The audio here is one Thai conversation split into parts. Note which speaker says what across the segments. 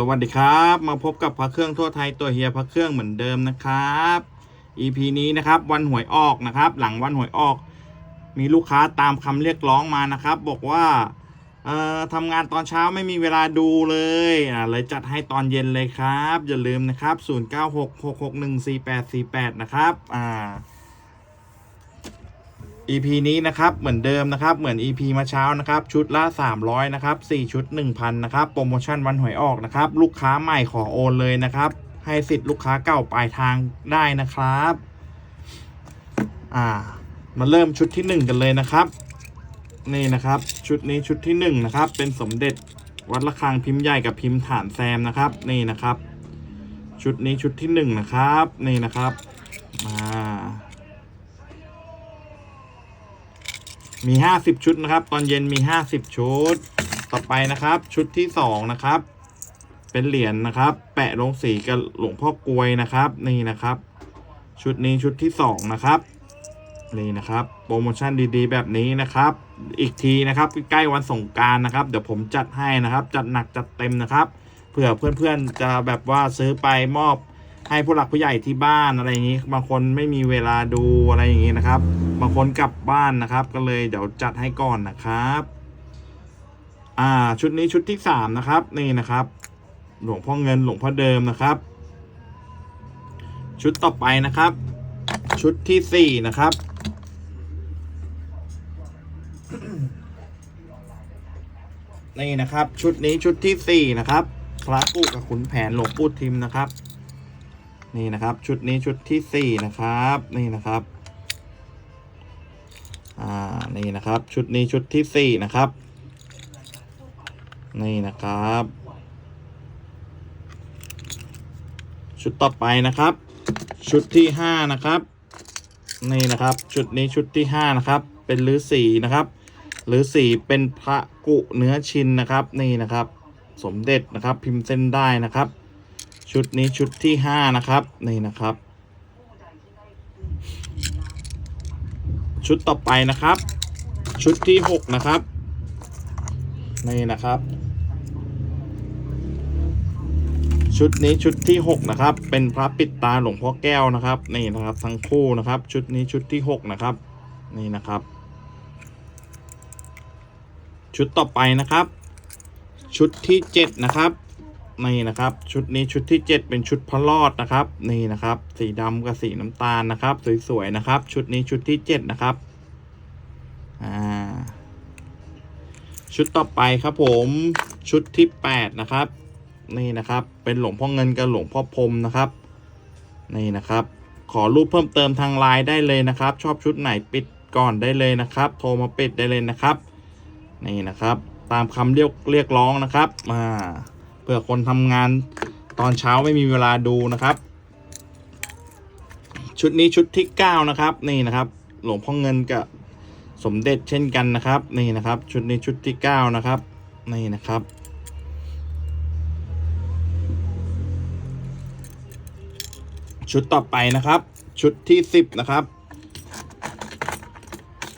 Speaker 1: สวัสดีครับ มาพบกับพระเครื่องทั่วไทยตัวเฮียพระเครื่องเหมือนเดิมนะครับ EP นี้นะครับวันหวยออกนะครับ หลังวันหวยออก มีลูกค้าตามคำเรียกร้องมานะครับ บอกว่าเอ่อทำงานตอนเช้าไม่มีเวลาดูเลยอ่าเลยจัดให้ตอนเย็นเลยครับ อย่าลืมนะครับ 0966614848 นะครับอ่า EP นี้นะครับเหมือนเดิมนะครับเหมือน EP มาเช้านะครับชุดละ 300นะครับ4ชุด 1,000นะครับโปรโมชั่นวันหวยออกนะครับลูกค้าใหม่ขอโอนเลยนะครับให้สิทธิ์ลูกค้าเก่าปลายทางได้นะครับอ่ามาเริ่มชุดที่ 1 กันเลยนะครับ นี่นะครับชุดนี้ชุดที่1นะครับเป็นสมเด็จวัดระฆังพิมพ์ใหญ่กับพิมพ์ฐานแซมนะครับนี่นะครับ ชุดนี้ชุดที่ 1 นะครับ นี่นะครับอ่า มี 50 ชุดนะครับ ตอนเย็นมี 50 ชุด ต่อไปนะครับ ชุดที่ 2 นะครับ เป็นเหรียญนะครับ แปะลงสีกับหลวงพ่อกลวยนะครับ นี่นะครับ ชุดนี้ชุดที่ 2 นะครับนี่นะครับ โปรโมชั่นดีๆ แบบนี้นะครับ อีกทีนะครับใกล้วันสงการนะครับ เดี๋ยวผมจัดให้นะครับ จัดหนักจัดเต็มนะครับเผื่อเพื่อนๆจะแบบว่าซื้อไปมอบ ให้ผู้หลักผู้ใหญ่ที่บ้านอะไรอย่างนี้ บางคนไม่มีเวลาดูอะไรอย่างนี้นะครับ บางคนกลับบ้านนะครับ ก็เลยเดี๋ยวจัดให้ก่อนนะครับ อ่า ชุดนี้ชุดที่สามนะครับ นี่นะครับ หลวงพ่อเงินหลวงพ่อเดิมนะครับ ชุดต่อไปนะครับ ชุดที่สี่นะครับนี่นะครับ ชุดนี้ชุดที่สี่นะครับพระปู่กับขุนแผนหลวงปู่ทิมนะครับ นี่นะครับ ชุดนี้ชุดที่สี่นะครับ นี่นะครับ อ่า นี่นะครับ ชุดนี้ชุดที่สี่นะครับ นี่นะครับ ชุดต่อไปนะครับ ชุดที่ห้านะครับ นี่นะครับ ชุดนี้ชุดที่ห้านะครับ เป็นฤาษีนะครับฤาษีเป็นพระกุเนื้อชินนะครับ นี่นะครับ สมเด็จนะครับ พิมพ์เส้นได้นะครับ ชุดนี้ชุดที่ห้านะครับ นี่นะครับ ชุดต่อไปนะครับ ชุดที่หกนะครับ นี่นะครับ ชุดนี้ชุดที่หกนะครับ เป็นพระปิดตาหลวงพ่อแก้วนะครับ นี่นะครับ ทั้งคู่นะครับ ชุดนี้ชุดที่หกนะครับ นี่นะครับ ชุดต่อไปนะครับ ชุดที่เจ็ดนะครับ นี่นะครับ ชุดนี้ชุดที่ 7 เป็นชุดพระรอดนะครับ นี่นะครับ สีดำกับสีน้ำตาลนะครับ สวยๆนะครับ ชุดนี้ชุดที่ 7 นะครับอ่าชุดต่อไปครับผมชุดที่ 8 นะครับ นี่นะครับ เป็นหลวงพ่อเงินกับหลวงพ่อพรมนะครับ นี่นะครับ ขอรูปเพิ่มเติมทางไลน์ได้เลยนะครับ ชอบชุดไหนปิดก่อนได้เลยนะครับ โทรมาปิดได้เลยนะครับ นี่นะครับ ตามคำเรียกเรียกร้องนะครับมา พื่อคนทำงานตอนเช้าไม่มีเวลาดูนะครับ ชุดนี้ชุดที่เก้านะครับ นี่นะครับ หลวงพ่อเงินกับสมเด็จเช่นกันนะครับ นี่นะครับ ชุดนี้ชุดที่เก้านะครับ นี่นะครับชุดต่อไปนะครับ ชุดที่สิบนะครับ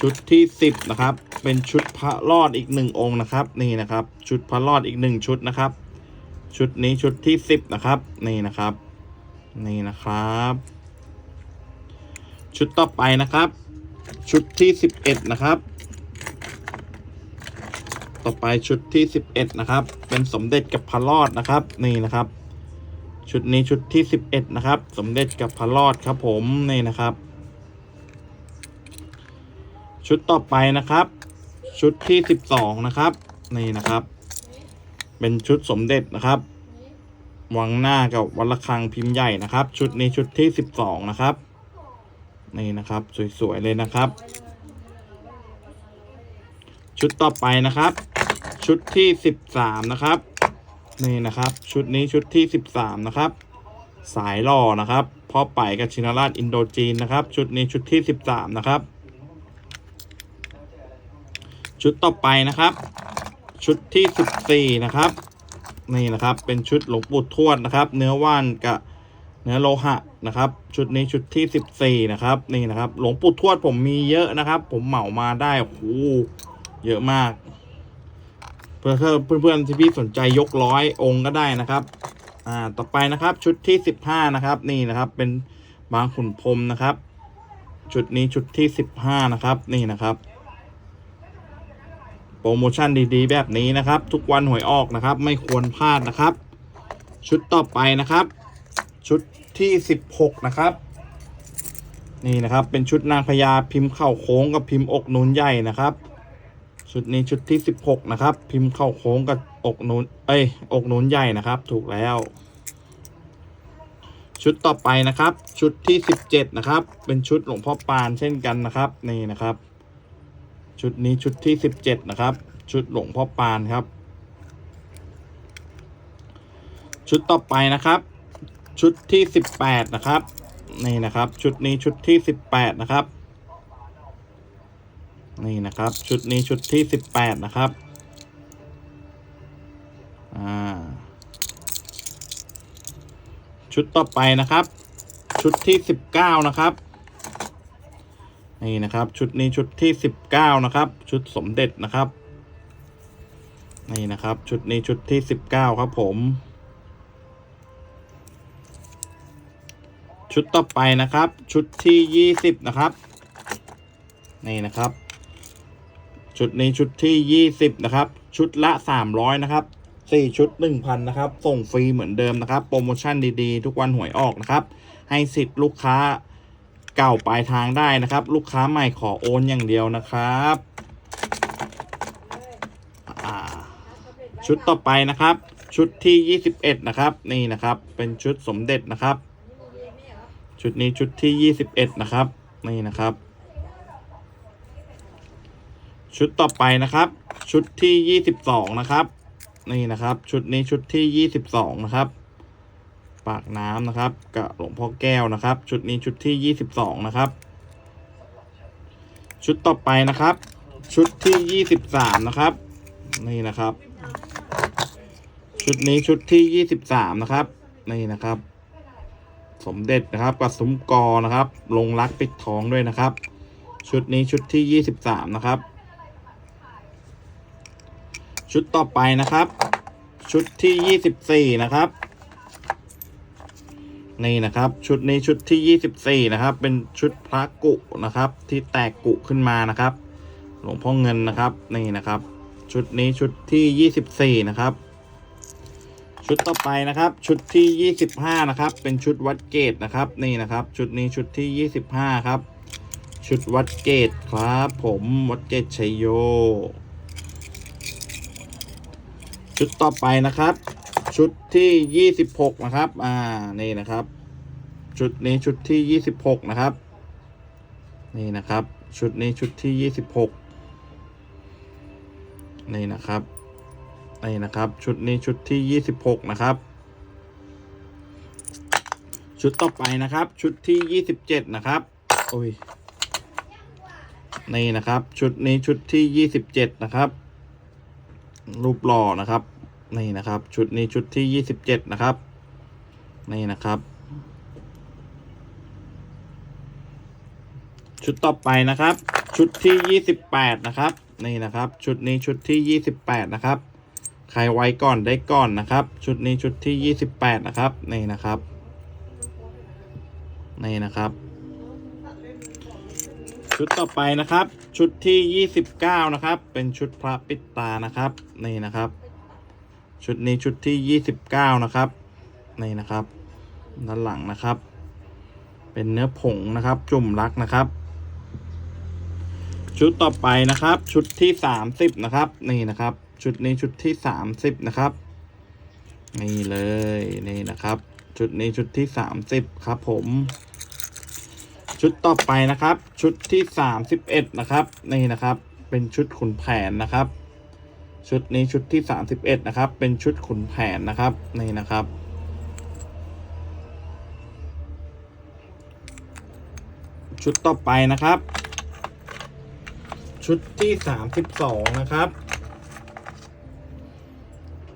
Speaker 1: ชุดที่สิบนะครับ เป็นชุดพระรอดอีกหนึ่งองค์นะครับ นี่นะครับ ชุดพระรอดอีกหนึ่งชุดนะครับ ชุดนี้ชุดที่สิบนะครับ นี่นะครับ นี่นะครับ ชุดต่อไปนะครับ ชุดที่สิบเอ็ดนะครับ ต่อไปชุดที่สิบเอ็ดนะครับ เป็นสมเด็จกับพระรอดนะครับ นี่นะครับ ชุดนี้ชุดที่สิบเอ็ดนะครับ สมเด็จกับพระรอดครับ ผมนี่นะครับ ชุดต่อไปนะครับ ชุดที่สิบสองนะครับ นี่นะครับ เป็นชุดสมเด็จนะครับวางหน้ากับวัดระฆังพิมพ์ใหญ่นะครับ ชุดนี้ชุดที่สิบสองนะครับ นี่นะครับ สวย ๆ เลยนะครับ ชุดต่อไปนะครับ ชุดที่สิบสามนะครับ นี่นะครับ ชุดนี้ชุดที่สิบสามนะครับ สายล่อนะครับพ่อไปกับชินราชอินโดจีนนะครับ ชุดนี้ชุดที่สิบสามนะครับ ชุดต่อไปนะครับ ชุดที่สิบสี่นะครับ นี่นะครับเป็นชุดหลวงปู่ทวดนะครับ เนื้อว่านกับเนื้อโลหะนะครับ ชุดนี้ชุดที่สิบสี่นะครับ นี่นะครับ หลวงปู่ทวดผมมีเยอะนะครับ ผมเหมามาได้โอ้โหเยอะมาก เพื่อเพื่อนเพื่อนๆที่พี่สนใจยกร้อยองค์ก็ได้นะครับ อ่าต่อไปนะครับชุดที่สิบห้านะครับ นี่นะครับ เป็นบางขุนพรมนะครับ ชุดนี้ชุดที่สิบห้านะครับ นี่นะครับ โปรโมชั่นดีๆ แบบนี้นะครับ ทุกวันหวยออกนะครับ ไม่ควรพลาดนะครับ ชุดต่อไปนะครับ ชุดที่สิบหกนะครับ นี่นะครับเป็นชุดนางพญาพิมพ์เข่าโค้งกับพิมพ์อกนูนใหญ่นะครับ ชุดนี้ชุดที่สิบหกนะครับ พิมพ์เข่าโค้งกับอกนูนเอ้ยอกนูนใหญ่นะครับ ถูกแล้ว ชุดต่อไปนะครับ ชุดที่สิบเจ็ดนะครับ เป็นชุดหลวงพ่อปานเช่นกันนะครับ นี่นะครับ ชุดนี้ชุดที่สิบเจ็ดนะครับ ชุดหลวงพ่อปานครับ ชุดต่อไปนะครับ ชุดที่สิบแปดนะครับ นี่นะครับ ชุดนี้ชุดที่สิบแปดนะครับ นี่นะครับ ชุดนี้ชุดที่สิบแปดนะครับ อ่า ชุดต่อไปนะครับ ชุดที่สิบเก้านะครับ นี่นะครับ ชุดนี้ชุดที่สิบเก้านะครับ ชุดสมเด็จนะครับ นี่นะครับ ชุดนี้ชุดที่สิบเก้าครับผม ชุดต่อไปนะครับ ชุดที่ยี่สิบนะครับ นี่นะครับ ชุดนี้ชุดที่ยี่สิบนะครับ ชุดละสามร้อยนะครับสี่ชุดหนึ่งพันนะครับ ส่งฟรีเหมือนเดิมนะครับ โปรโมชั่นดีๆ ทุกวันหวยออกนะครับ ให้สิทธิ์ลูกค้า เก่าปลายทางได้นะครับ ลูกค้าใหม่ขอโอนอย่างเดียวนะครับชุดต่อไปนะครับ ชุดที่ยี่สิบเอ็ดนะครับ นี่นะครับ เป็นชุดสมเด็จนะครับ ชุดนี้ชุดที่ยี่สิบเอ็ดนะครับ นี่นะครับ ชุดต่อไปนะครับ ชุดที่ยี่สิบสองนะครับ นี่นะครับ ชุดนี้ชุดที่ยี่สิบสองนะครับ ปากน้ำนะครับ กับหลวงพ่อแก้วนะครับ ชุดนี้ชุดที่ยี่สิบสองนะครับ ชุดต่อไปนะครับ ชุดที่ยี่สิบสามนะครับ นี่นะครับ ชุดนี้ชุดที่ยี่สิบสามนะครับ นี่นะครับ สมเด็จนะครับกับซุ้มกอนะครับ ลงรักปิดท้องด้วยนะครับ ชุดนี้ชุดที่ยี่สิบสามนะครับ ชุดต่อไปนะครับ ชุดที่ยี่สิบสี่นะครับ นี่นะครับ ชุดนี้ชุดที่ยี่สิบสี่นะครับ เป็นชุดพระกุนะครับ ที่แตกกุขึ้นมานะครับ หลวงพ่อเงินนะครับนี่นะครับ ชุดนี้ชุดที่ยี่สิบสี่นะครับ ชุดต่อไปนะครับ ชุดที่ยี่สิบห้านะครับ เป็นชุดวัดเกตนะครับนี่นะครับ ชุดนี้ชุดที่ยี่สิบห้าครับ ชุดวัดเกตครับ ผมวัดเกตชัยโย ชุดต่อไปนะครับ ชุดที่ยี่สิบหกนะครับ อ่า นี่นะครับ ชุดนี้ชุดที่ยี่สิบหกนะครับ นี่นะครับ ชุดนี้ชุดที่ยี่สิบหกนี่นะครับ นี่นะครับ ชุดนี้ชุดที่ยี่สิบหกนะครับ ชุดต่อไปนะครับ ชุดที่ยี่สิบเจ็ดนะครับ โอ้ย นี่นะครับ ชุดนี้ชุดที่ยี่สิบเจ็ดนะครับ รูปหล่อนะครับ นี่นะครับ ชุดนี้ชุดที่ยี่สิบเจ็ดนะครับ นี่นะครับ ชุดต่อไปนะครับ ชุดที่ยี่สิบแปดนะครับ นี่นะครับ ชุดนี้ชุดที่ยี่สิบแปดนะครับ ใครไว้ก่อนได้ก่อนนะครับ ชุดนี้ชุดที่ยี่สิบแปดนะครับ นี่นะครับ นี่นะครับ ชุดต่อไปนะครับ ชุดที่ยี่สิบเก้านะครับ เป็นชุดพระปิดตานะครับ นี่นะครับ ชุดนี้ชุดที่ยี่สิบเก้านะครับ นี่นะครับ ด้านหลังนะครับ เป็นเนื้อผงนะครับ จุ่มรักนะครับ ชุดต่อไปนะครับ ชุดที่สามสิบนะครับ นี่นะครับ ชุดนี้ชุดที่สามสิบนะครับ นี่เลย นี่นะครับ ชุดนี้ชุดที่สามสิบครับ ผม ชุดต่อไปนะครับ ชุดที่สามสิบเอ็ดนะครับ นี่นะครับ เป็นชุดขุนแผนนะครับ ชุดนี้ชุดที่สามสิบเอ็ดนะครับ เป็นชุดขุนแผนนะครับ นี่นะครับ ชุดต่อไปนะครับ ชุดที่สามสิบสองนะครับ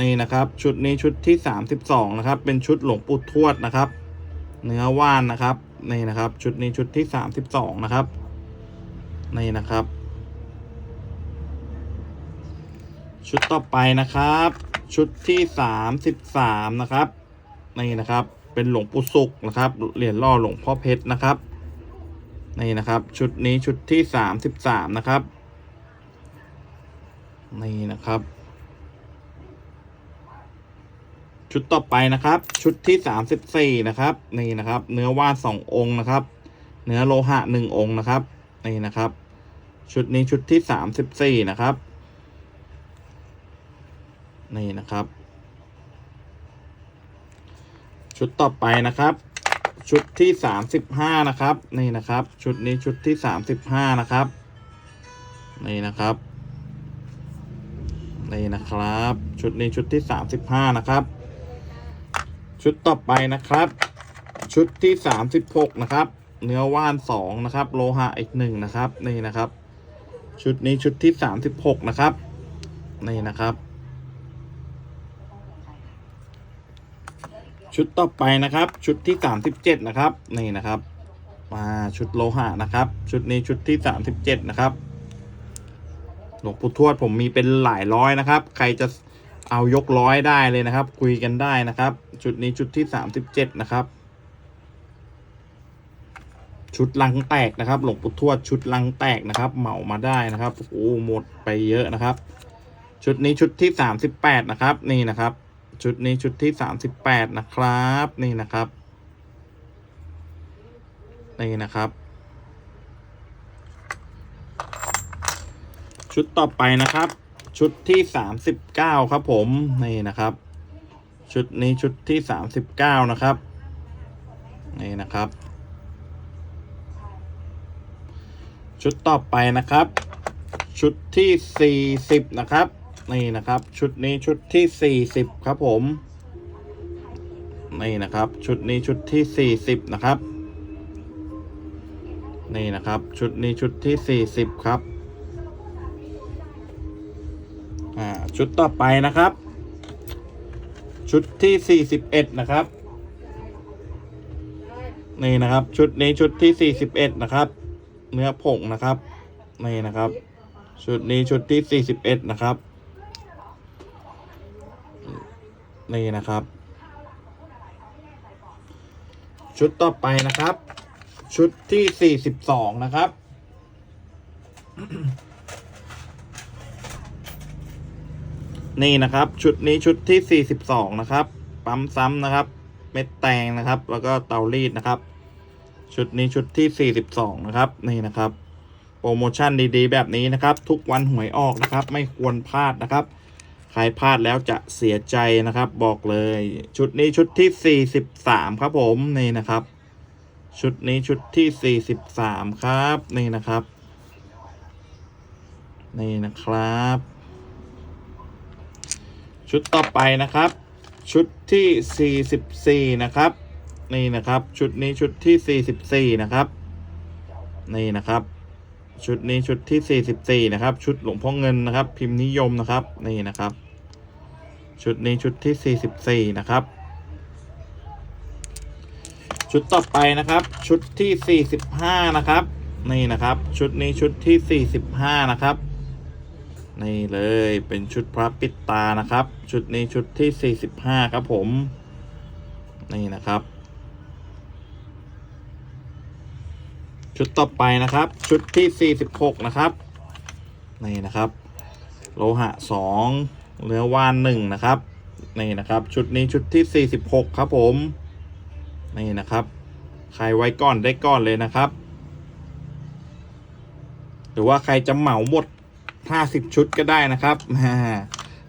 Speaker 1: นี่นะครับ ชุดนี้ชุดที่สามสิบสองนะครับ เป็นชุดหลวงปู่ทวดนะครับ เนื้อว่านนะครับ นี่นะครับ ชุดนี้ชุดที่สามสิบสองนะครับ นี่นะครับ ชุดต่อไปนะครับ ชุดที่สามสิบสามนะครับนี่นะครับ เป็นหลวงปู่ศุกร์นะครับเหรียญล่อหลวงพ่อเพชรนะครับนี่นะครับ ชุดนี้ชุดที่สามสิบสามนะครับนี่นะครับ ชุดต่อไปนะครับ ชุดที่สามสิบสี่นะครับนี่นะครับ เนื้อว่านสององค์นะครับ เนื้อโลหะหนึ่งองค์นะครับนี่นะครับ ชุดนี้ชุดที่สามสิบสี่นะครับ นี่นะครับ ชุดต่อไปนะครับ ชุดที่สามสิบห้านะครับ นี่นะครับ ชุดนี้ชุดที่สามสิบห้านะครับ นี่นะครับ นี่นะครับ ชุดนี้ชุดที่สามสิบห้านะครับ ชุดต่อไปนะครับ ชุดที่สามสิบหกนะครับ เนื้อว่านสองนะครับ โลหะอีกหนึ่งนะครับ นี่นะครับ ชุดนี้ชุดที่สามสิบหกนะครับ นี่นะครับ ชุดต่อไปนะครับ ชุดที่สามสิบเจ็ดนะครับ นี่นะครับ มาชุดโลหะนะครับ ชุดนี้ชุดที่สามสิบเจ็ดนะครับหลวงปู่ทวดผมมีเป็นหลายร้อยนะครับ ใครจะเอายกร้อยได้เลยนะครับ คุยกันได้นะครับ ชุดนี้ชุดที่สามสิบเจ็ดนะครับ ชุดลังแตกนะครับ หลวงปู่ทวดชุดลังแตกนะครับ เหมามาได้นะครับโอ้หมดไปเยอะนะครับ ชุดนี้ชุดที่สามสิบแปดนะครับ นี่นะครับ ชุดนี้ชุดที่สามสิบแปดนะครับ นี่นะครับ นี่นะครับ ชุดต่อไปนะครับ ชุดที่สามสิบเก้าครับผม นี่นะครับ ชุดนี้ชุดที่สามสิบเก้านะครับ นี่นะครับ ชุดต่อไปนะครับ ชุดที่สี่สิบนะครับ นี่นะครับ ชุดนี้ชุดที่สี่สิบครับผม นี่นะครับ ชุดนี้ชุดที่สี่สิบนะครับ นี่นะครับ ชุดนี้ชุดที่สี่สิบครับ อ่า ชุดต่อไปนะครับ ชุดที่สี่สิบเอ็ดนะครับ นี่นะครับ ชุดนี้ชุดที่สี่สิบเอ็ดนะครับ เนื้อผงนะครับ นี่นะครับชุดนี้ชุดที่สี่สิบเอ็ดนะครับ นี่นะครับ ชุดต่อไปนะครับ ชุดที่สี่สิบสองนะครับ นี่นะครับ ชุดนี้ชุดที่สี่สิบสองนะครับ ปั๊มซ้ำนะครับ เม็ดแตงนะครับ แล้วก็เตารีดนะครับ ชุดนี้ชุดที่42นะครับ นี่นะครับ โปรโมชั่นดีๆ แบบนี้นะครับ ทุกวันหวยออกนะครับ ไม่ควรพลาดนะครับ ใครพลาดแล้วจะเสียใจนะครับ บอกเลย ชุดนี้ชุดที่ 43 ครับผมนี่นะครับ ชุดนี้ชุดที่ 43 ครับนี่นะครับ นี่นะครับ ชุดต่อไปนะครับ ชุดที่ 44 นะครับ นี่นะครับ ชุดนี้ชุดที่ 44 นะครับ นี่นะครับ ชุดนี้ชุดที่ 44 นะครับ ชุดหลวงพ่อเงินนะครับ พิมพ์นิยมนะครับนี่นะครับ ชุดนี้ชุดที่ 44 นะครับ ชุดต่อไปนะครับ ชุดที่ 45 นะครับนี่นะครับ ชุดนี้ชุดที่ 45 นะครับนี่เลยเป็นชุดพระปิดตานะครับ ชุดนี้ชุดที่ 45 ครับผม นี่นะครับ ชุดต่อไปนะครับ ชุดที่ 46 นะครับนี่นะครับ โลหะ 2 เนื้อว่าน1นะครับนี่นะครับ ชุดนี้ชุดที่ 46 ครับผมนี่นะครับ ใครไว้ก่อนได้ก่อนเลยนะครับ หรือว่าใครจะเหมาหมด 50 ชุดก็ได้นะครับ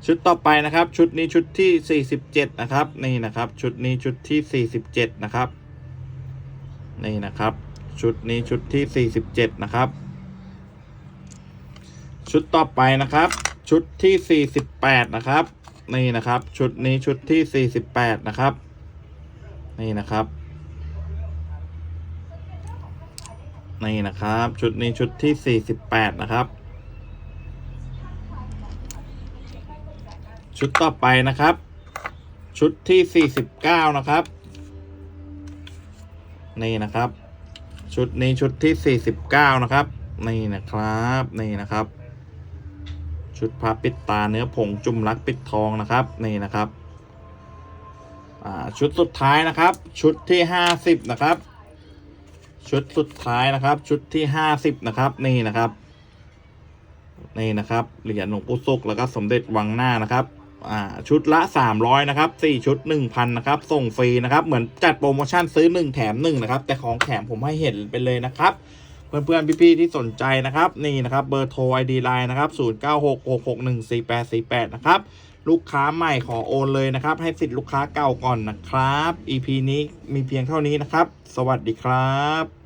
Speaker 1: ชุดต่อไปนะครับ ชุดนี้ชุดที่ 47 นะครับ นี่นะครับ ชุดนี้ชุดที่ 47 นะครับ นี่นะครับ ชุดนี้ชุดที่ 47 นะครับ ชุดต่อไปนะครับ ชุดที่ 48 นะครับ นี่นะครับ ชุดนี้ชุดที่ 48 นะครับ นี่นะครับ นี่นะครับ ชุดนี้ชุดที่ 48 นะครับ ชุดต่อไปนะครับ ชุดที่ 49 นะครับ นี่นะครับ ชุดนี้ชุดที่ 49 นะครับ นี่นะครับ นี่นะครับ ชุดพระปิดตาเนื้อผงจุ่มรักปิดทองนะครับ นี่นะครับ ชุดสุดท้ายนะครับ ชุดที่ห้าสิบนะครับ ชุดสุดท้ายนะครับ ชุดที่ห้าสิบนะครับ นี่นะครับ นี่นะครับ เหรียญหลวงปู่ศุกแล้วก็สมเด็จวังหน้านะครับ อ่าชุดละ 300นะครับ4ชุด 1,000นะครับส่งฟรีนะครับเหมือนจัดโปรโมชั่นซื้อ 1 แถม1นะครับแต่ของแถมผมให้เห็นไปเลยนะครับเพื่อนๆ พี่ๆ ที่สนใจนะครับ นี่นะครับ เบอร์โทร ID Line นะครับ 0966614848 นะครับ ลูกค้าใหม่ขอโอนเลยนะครับ ให้สิทธิ์ลูกค้าเก่าก่อนนะครับ EP นี้มีเพียงเท่านี้นะครับ สวัสดีครับ